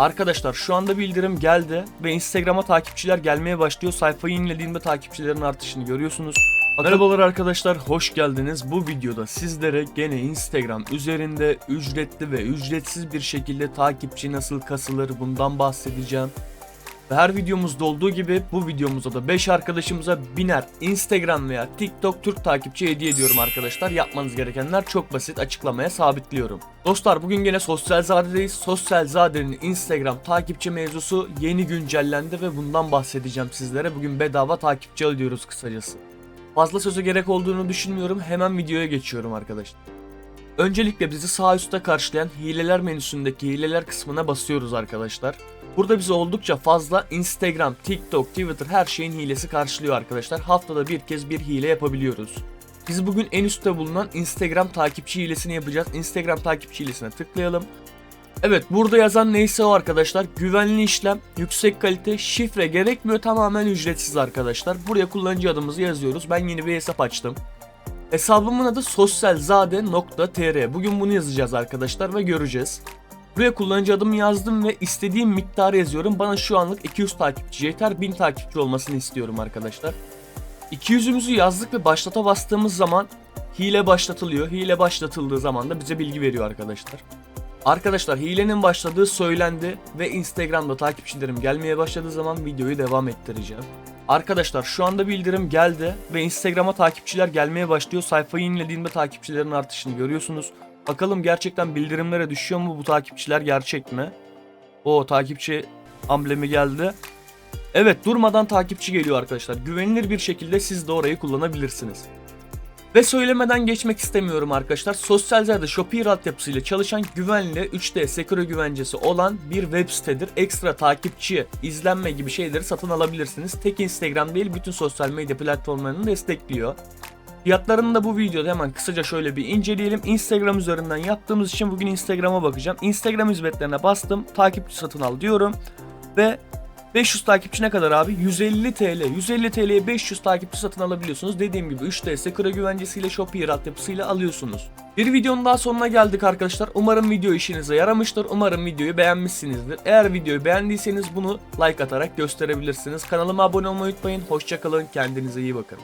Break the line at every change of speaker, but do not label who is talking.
Arkadaşlar şu anda bildirim geldi ve Instagram'a takipçiler gelmeye başlıyor. Sayfayı yenilediğimde takipçilerin artışını görüyorsunuz. Merhabalar arkadaşlar, hoş geldiniz. Bu videoda sizlere gene Instagram üzerinde ücretli ve ücretsiz bir şekilde takipçi nasıl kasılır bundan bahsedeceğim. Ve her videomuzda olduğu gibi bu videomuzda da 5 arkadaşımıza biner Instagram veya TikTok Türk takipçi hediye ediyorum arkadaşlar. Yapmanız gerekenler çok basit açıklamaya sabitliyorum. Dostlar bugün gene Sosyal Zade'deyiz. Sosyal Zade'nin Instagram takipçi mevzusu yeni güncellendi ve bundan bahsedeceğim sizlere. Bugün bedava takipçi alıyoruz kısacası. Fazla söze gerek olduğunu düşünmüyorum. Hemen videoya geçiyorum arkadaşlar. Öncelikle bizi sağ üstte karşılayan hileler menüsündeki hileler kısmına basıyoruz arkadaşlar. Burada bizi oldukça fazla Instagram, TikTok, Twitter her şeyin hilesi karşılıyor arkadaşlar. Haftada bir kez bir hile yapabiliyoruz. Biz bugün en üstte bulunan Instagram takipçi hilesini yapacağız. Instagram takipçi hilesine tıklayalım. Evet burada yazan neyse o arkadaşlar. Güvenli işlem, yüksek kalite, şifre gerekmiyor tamamen ücretsiz arkadaşlar. Buraya kullanıcı adımızı yazıyoruz. Ben yeni bir hesap açtım. Hesabımın adı sosyalzade.tr. Bugün bunu yazacağız arkadaşlar ve göreceğiz. Buraya kullanıcı adımı yazdım ve istediğim miktarı yazıyorum. Bana şu anlık 200 takipçi yeter. 1000 takipçi olmasını istiyorum arkadaşlar. 200'ümüzü yazdık ve başlata bastığımız zaman hile başlatılıyor. Hile başlatıldığı zaman da bize bilgi veriyor arkadaşlar. Arkadaşlar hilenin başladığı söylendi ve Instagram'da takipçilerim gelmeye başladığı zaman videoyu devam ettireceğim. Arkadaşlar şu anda bildirim geldi ve Instagram'a takipçiler gelmeye başlıyor. Sayfayı yenilediğimde takipçilerin artışını görüyorsunuz. Bakalım gerçekten bildirimlere düşüyor mu bu takipçiler gerçek mi? O takipçi amblemi geldi. Evet durmadan takipçi geliyor arkadaşlar. Güvenilir bir şekilde siz de orayı kullanabilirsiniz. Ve söylemeden geçmek istemiyorum arkadaşlar. Sosyal zerde Shopee altyapısıyla çalışan güvenli 3D Secure güvencesi olan bir web sitedir. Ekstra takipçi, izlenme gibi şeyleri satın alabilirsiniz. Tek Instagram değil bütün sosyal medya platformlarını destekliyor. Fiyatlarını da bu videoda hemen kısaca şöyle bir inceleyelim. Instagram üzerinden yaptığımız için bugün Instagram'a bakacağım. Instagram hizmetlerine bastım. Takipçi satın al diyorum. Ve 500 takipçi ne kadar abi? 150 TL. 150 TL'ye 500 takipçi satın alabiliyorsunuz. Dediğim gibi 3D Secure güvencesiyle Shopee altyapısıyla alıyorsunuz. Bir videonun daha sonuna geldik arkadaşlar. Umarım video işinize yaramıştır. Umarım videoyu beğenmişsinizdir. Eğer videoyu beğendiyseniz bunu like atarak gösterebilirsiniz. Kanalıma abone olmayı unutmayın. Hoşçakalın. Kendinize iyi bakın.